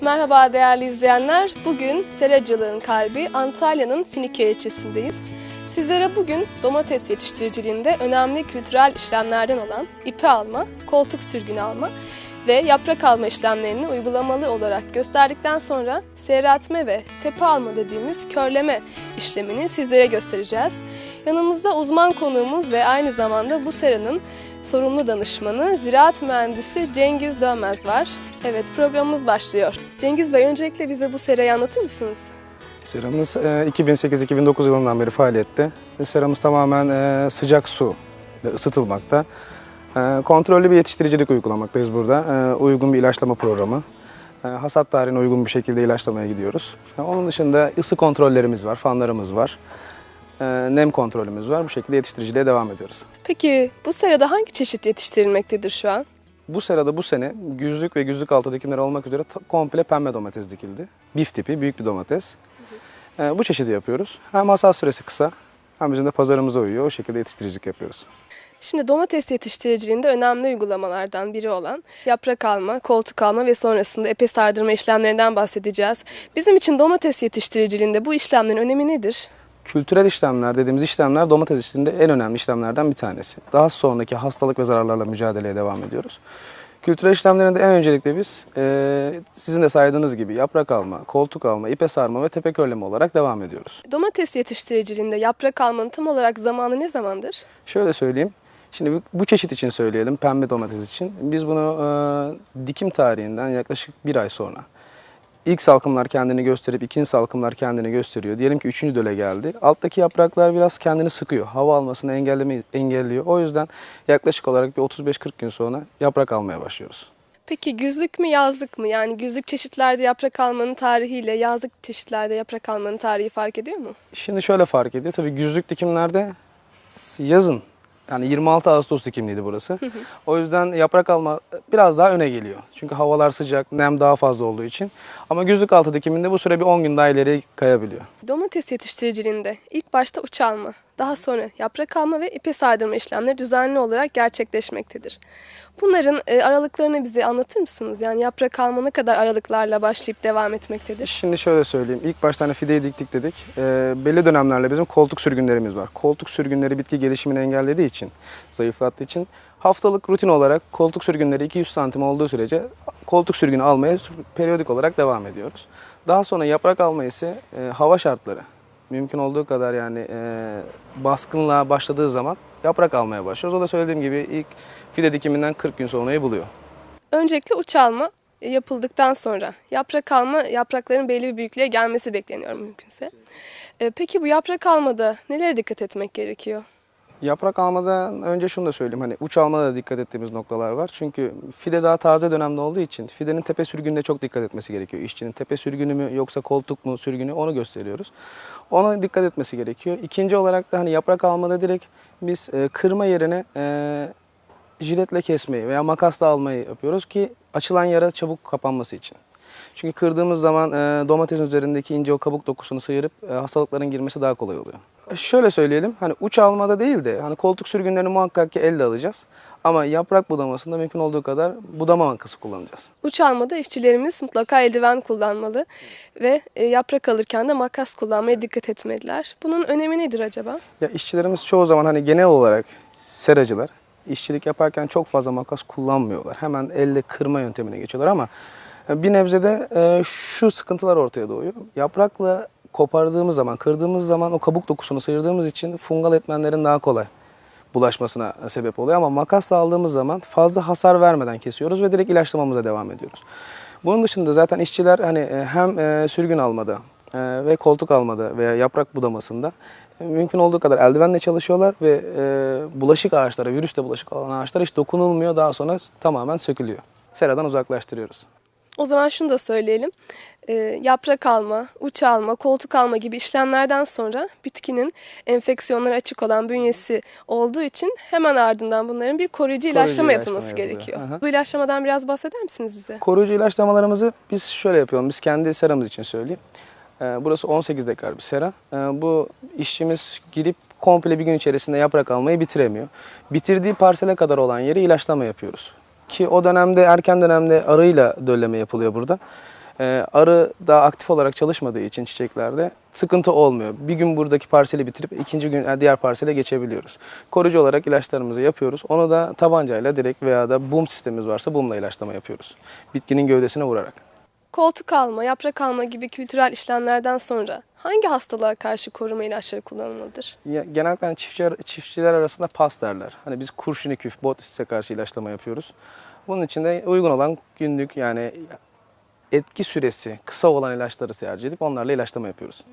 Merhaba değerli izleyenler. Bugün seracılığın kalbi Antalya'nın Finike ilçesindeyiz. Sizlere bugün domates yetiştiriciliğinde önemli kültürel işlemlerden olan ipi alma, koltuk sürgünü alma ve yaprak alma işlemlerini uygulamalı olarak gösterdikten sonra seyreltme ve tepe alma dediğimiz körleme işlemini sizlere göstereceğiz. Yanımızda uzman konuğumuz ve aynı zamanda bu seranın sorumlu danışmanı ziraat mühendisi Cengiz Dönmez var. Evet programımız başlıyor. Cengiz Bey öncelikle bize bu serayı anlatır mısınız? Seramız e, 2008-2009 yılından beri faaliyette. Seramız tamamen e, sıcak su ısıtılmakta. E, Kontrollü bir yetiştiricilik uygulamaktayız burada. E, Uygun bir ilaçlama programı. E, Hasat tarihine uygun bir şekilde ilaçlamaya gidiyoruz. E, Onun dışında ısı kontrollerimiz var, fanlarımız var. E, Nem kontrolümüz var. Bu şekilde yetiştiriciliğe devam ediyoruz. Peki bu serada hangi çeşit yetiştirilmektedir şu an? Bu serada bu sene güzlük ve güzlük altı dikimleri olmak üzere komple pembe domates dikildi. Bif tipi büyük bir domates. Ee, bu çeşidi yapıyoruz. Hem hasat süresi kısa hem bizim de pazarımıza uyuyor. O şekilde yetiştiricilik yapıyoruz. Şimdi domates yetiştiriciliğinde önemli uygulamalardan biri olan yaprak alma, koltuk alma ve sonrasında epe sardırma işlemlerinden bahsedeceğiz. Bizim için domates yetiştiriciliğinde bu işlemlerin önemi nedir? Kültürel işlemler dediğimiz işlemler domates işlerinde en önemli işlemlerden bir tanesi. Daha sonraki hastalık ve zararlarla mücadeleye devam ediyoruz. Kültürel işlemlerinde en öncelikle biz e, sizin de saydığınız gibi yaprak alma, koltuk alma, ipe sarma ve tepe körleme olarak devam ediyoruz. Domates yetiştiriciliğinde yaprak almanın tam olarak zamanı ne zamandır? Şöyle söyleyeyim. Şimdi bu, bu çeşit için söyleyelim, pembe domates için. Biz bunu e, dikim tarihinden yaklaşık bir ay sonra. İlk salkımlar kendini gösterip ikinci salkımlar kendini gösteriyor. Diyelim ki üçüncü döle geldi. Alttaki yapraklar biraz kendini sıkıyor. Hava almasını engelleme, engelliyor. O yüzden yaklaşık olarak bir 35-40 gün sonra yaprak almaya başlıyoruz. Peki güzlük mü yazlık mı? Yani güzlük çeşitlerde yaprak almanın tarihiyle yazlık çeşitlerde yaprak almanın tarihi fark ediyor mu? Şimdi şöyle fark ediyor. Tabii güzlük dikimlerde yazın yani 26 Ağustos dikimliydi burası. O yüzden yaprak alma biraz daha öne geliyor. Çünkü havalar sıcak, nem daha fazla olduğu için. Ama güzlük altı dikiminde bu süre bir 10 gün daha ileriye kayabiliyor. Domates yetiştiriciliğinde ilk başta uç alma, daha sonra yaprak alma ve ipe sardırma işlemleri düzenli olarak gerçekleşmektedir. Bunların e, aralıklarını bize anlatır mısınız? Yani yaprak alma ne kadar aralıklarla başlayıp devam etmektedir? Şimdi şöyle söyleyeyim. İlk başta hani fideyi diktik dedik. Ee, belli dönemlerle bizim koltuk sürgünlerimiz var. Koltuk sürgünleri bitki gelişimini engellediği için, zayıflattığı için haftalık rutin olarak koltuk sürgünleri 200 santim olduğu sürece koltuk sürgünü almaya periyodik olarak devam ediyoruz. Daha sonra yaprak alma ise e, hava şartları mümkün olduğu kadar yani e, baskınlığa başladığı zaman yaprak almaya başlıyoruz. O da söylediğim gibi ilk fide dikiminden 40 gün sonrayı buluyor. Öncelikle uç alma yapıldıktan sonra yaprak alma yaprakların belli bir büyüklüğe gelmesi bekleniyor mümkünse. E, Peki bu yaprak almada nelere dikkat etmek gerekiyor? Yaprak almadan önce şunu da söyleyeyim. Hani uç almada da dikkat ettiğimiz noktalar var. Çünkü fide daha taze dönemde olduğu için fidenin tepe sürgününe çok dikkat etmesi gerekiyor. İşçinin tepe sürgünü mü yoksa koltuk mu sürgünü onu gösteriyoruz. Ona dikkat etmesi gerekiyor. İkinci olarak da hani yaprak almada direkt biz e, kırma yerine e, jiletle kesmeyi veya makasla almayı yapıyoruz ki açılan yara çabuk kapanması için. Çünkü kırdığımız zaman e, domatesin üzerindeki ince o kabuk dokusunu sıyırıp hastalıkların girmesi daha kolay oluyor. Şöyle söyleyelim, hani uç almada değil de hani koltuk sürgünlerini muhakkak ki elle alacağız. Ama yaprak budamasında mümkün olduğu kadar budama makası kullanacağız. Uç almada işçilerimiz mutlaka eldiven kullanmalı ve e, yaprak alırken de makas kullanmaya dikkat etmeliler. Bunun önemi nedir acaba? Ya işçilerimiz çoğu zaman hani genel olarak seracılar işçilik yaparken çok fazla makas kullanmıyorlar. Hemen elle kırma yöntemine geçiyorlar ama e, bir nebzede e, şu sıkıntılar ortaya doğuyor. Yaprakla kopardığımız zaman, kırdığımız zaman o kabuk dokusunu sıyırdığımız için fungal etmenlerin daha kolay bulaşmasına sebep oluyor. Ama makasla aldığımız zaman fazla hasar vermeden kesiyoruz ve direkt ilaçlamamıza devam ediyoruz. Bunun dışında zaten işçiler hani e, hem e, sürgün almada e, ve koltuk almada veya yaprak budamasında mümkün olduğu kadar eldivenle çalışıyorlar ve bulaşık ağaçlara, virüsle bulaşık olan ağaçlara hiç dokunulmuyor. Daha sonra tamamen sökülüyor. Seradan uzaklaştırıyoruz. O zaman şunu da söyleyelim. E, yaprak alma, uç alma, koltuk alma gibi işlemlerden sonra bitkinin enfeksiyonlara açık olan bünyesi olduğu için hemen ardından bunların bir koruyucu ilaçlama ilaçlama yapılması yapılıyor. gerekiyor. Aha. Bu ilaçlamadan biraz bahseder misiniz bize? Koruyucu ilaçlamalarımızı biz şöyle yapıyoruz. Biz kendi seramız için söyleyeyim. Ee, Burası 18 dekar bir sera. Ee, Bu işçimiz girip komple bir gün içerisinde yaprak almayı bitiremiyor. Bitirdiği parsele kadar olan yeri ilaçlama yapıyoruz. Ki o dönemde erken dönemde arıyla dölleme yapılıyor burada. Ee, arı daha aktif olarak çalışmadığı için çiçeklerde sıkıntı olmuyor. Bir gün buradaki parseli bitirip ikinci gün e, diğer parsele geçebiliyoruz. Koruyucu olarak ilaçlarımızı yapıyoruz. Onu da tabancayla direkt veya da boom sistemimiz varsa boomla ilaçlama yapıyoruz. Bitkinin gövdesine vurarak. Koltuk alma, yaprak alma gibi kültürel işlemlerden sonra hangi hastalığa karşı koruma ilaçları kullanılmalıdır? Ya, genellikle hani çiftçi, çiftçiler arasında pas derler. Hani biz kurşuni küf, botis'e karşı ilaçlama yapıyoruz. Bunun için de uygun olan günlük yani etki süresi kısa olan ilaçları tercih edip onlarla ilaçlama yapıyoruz.